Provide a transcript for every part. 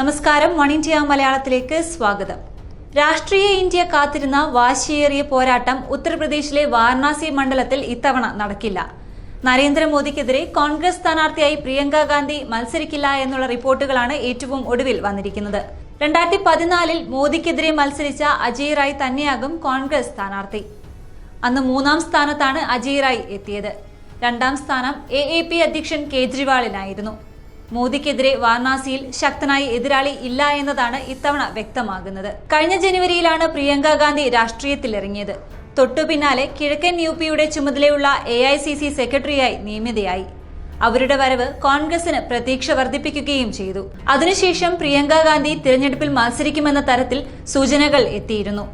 നമസ്കാരം. One India മലയാളത്തിലേക്ക് സ്വാഗതം. രാഷ്ട്രീയ ഇന്ത്യ കാത്തിരുന്ന വാശിയേറിയ പോരാട്ടം ഉത്തർപ്രദേശിലെ വാരണാസി മണ്ഡലത്തിൽ ഇത്തവണ നടക്കില്ല. നരേന്ദ്രമോദിക്കെതിരെ കോൺഗ്രസ് സ്ഥാനാർത്ഥിയായി പ്രിയങ്ക ഗാന്ധി മത്സരിക്കില്ല എന്നുള്ള റിപ്പോർട്ടുകളാണ് ഏറ്റവും ഒടുവിൽ വന്നിരിക്കുന്നത്. രണ്ടായിരത്തി പതിനാലിൽ മോദിക്കെതിരെ മത്സരിച്ച അജയ് റായ് തന്നെയാകും കോൺഗ്രസ് സ്ഥാനാർത്ഥി. അന്ന് മൂന്നാം സ്ഥാനത്താണ് അജയ് റായ് എത്തിയത്. രണ്ടാം സ്ഥാനം എ അധ്യക്ഷൻ കേജ്രിവാളിനായിരുന്നു. മോദിക്കെതിരെ വാരണാസിയിൽ ശക്തനായി എതിരാളി ഇല്ല എന്നതാണ് ഇത്തവണ വ്യക്തമാകുന്നത്. കഴിഞ്ഞ ജനുവരിയിലാണ് പ്രിയങ്ക ഗാന്ധി രാഷ്ട്രീയത്തിലിറങ്ങിയത്. തൊട്ടു പിന്നാലെ കിഴക്കൻ യു പിയുടെ ചുമതലയുള്ള എ ഐ സി സി സെക്രട്ടറിയായി നിയമിതയായി. അവരുടെ വരവ് കോൺഗ്രസിന് പ്രതീക്ഷ വർദ്ധിപ്പിക്കുകയും ചെയ്തു. അതിനുശേഷം പ്രിയങ്ക ഗാന്ധി തിരഞ്ഞെടുപ്പിൽ മത്സരിക്കുമെന്ന തരത്തിൽ സൂചനകൾ എത്തിയിരുന്നു.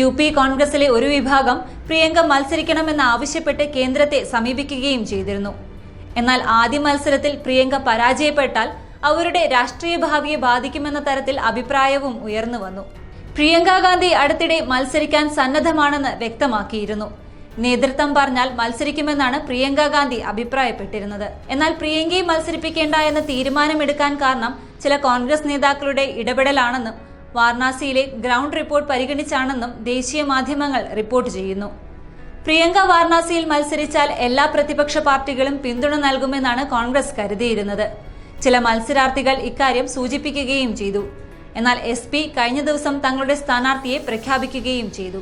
യു പി കോൺഗ്രസിലെ ഒരു വിഭാഗം പ്രിയങ്ക മത്സരിക്കണമെന്ന് ആവശ്യപ്പെട്ട് കേന്ദ്രത്തെ സമീപിക്കുകയും ചെയ്തിരുന്നു. എന്നാൽ ആദ്യ മത്സരത്തിൽ പ്രിയങ്ക പരാജയപ്പെട്ടാൽ അവരുടെ രാഷ്ട്രീയ ഭാവിയെ ബാധിക്കുമെന്ന തരത്തിൽ അഭിപ്രായവും ഉയർന്നു വന്നു. പ്രിയങ്ക ഗാന്ധി അടുത്തിടെ മത്സരിക്കാൻ സന്നദ്ധമാണെന്ന് വ്യക്തമാക്കിയിരുന്നു. നേതൃത്വം പറഞ്ഞാൽ മത്സരിക്കുമെന്നാണ് പ്രിയങ്ക ഗാന്ധി അഭിപ്രായപ്പെട്ടിരുന്നത്. എന്നാൽ പ്രിയങ്കയെ മത്സരിപ്പിക്കേണ്ട എന്ന തീരുമാനമെടുക്കാൻ കാരണം ചില കോൺഗ്രസ് നേതാക്കളുടെ ഇടപെടലാണെന്നും വാരണാസിയിലെ ഗ്രൗണ്ട് റിപ്പോർട്ട് പരിഗണിച്ചാണെന്നും ദേശീയ മാധ്യമങ്ങൾ റിപ്പോർട്ട് ചെയ്യുന്നു. പ്രിയങ്ക വാരണാസിയിൽ മത്സരിച്ചാൽ എല്ലാ പ്രതിപക്ഷ പാർട്ടികളും പിന്തുണ നൽകുമെന്നാണ് കോൺഗ്രസ് കരുതിയിരുന്നത്. ചില മത്സരാർത്ഥികൾ ഇക്കാര്യം സൂചിപ്പിക്കുകയും ചെയ്തു. എന്നാൽ എസ് പി കഴിഞ്ഞ ദിവസം തങ്ങളുടെ സ്ഥാനാർത്ഥിയെ പ്രഖ്യാപിക്കുകയും ചെയ്തു.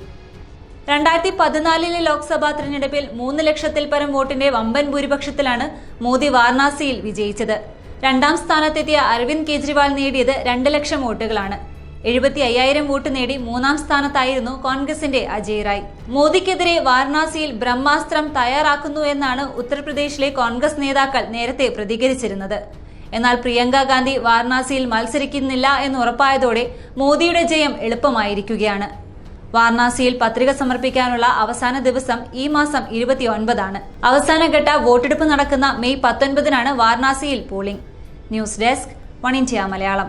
രണ്ടായിരത്തി പതിനാലിലെ ലോക്സഭാ തിരഞ്ഞെടുപ്പിൽ മൂന്ന് ലക്ഷത്തിൽ പരം വോട്ടിന്റെ വമ്പൻ ഭൂരിപക്ഷത്തിലാണ് മോദി വാരണാസിയിൽ വിജയിച്ചത്. രണ്ടാം സ്ഥാനത്തെത്തിയ അരവിന്ദ് കെജ്രിവാൾ നേടിയത് രണ്ട് ലക്ഷം വോട്ടുകളാണ്. എഴുപത്തി അയ്യായിരം വോട്ട് നേടി മൂന്നാം സ്ഥാനത്തായിരുന്നു കോൺഗ്രസിന്റെ അജയ് റായ്. മോദിക്കെതിരെ വാരണാസിയിൽ ബ്രഹ്മാസ്ത്രം തയ്യാറാക്കുന്നു എന്നാണ് ഉത്തർപ്രദേശിലെ കോൺഗ്രസ് നേതാക്കൾ നേരത്തെ പ്രതികരിച്ചിരുന്നത്. എന്നാൽ പ്രിയങ്ക ഗാന്ധി വാരണാസിയിൽ മത്സരിക്കുന്നില്ല എന്ന് ഉറപ്പായതോടെ മോദിയുടെ ജയം എളുപ്പമായിരിക്കുകയാണ്. വാരണാസിയിൽ പത്രിക സമർപ്പിക്കാനുള്ള അവസാന ദിവസം ഈ മാസം ഇരുപത്തിയൊൻപതാണ്. അവസാനഘട്ട വോട്ടെടുപ്പ് നടക്കുന്ന മെയ് പത്തൊൻപതിനാണ് വാരണാസിയിൽ polling. News desk one India Malayalam.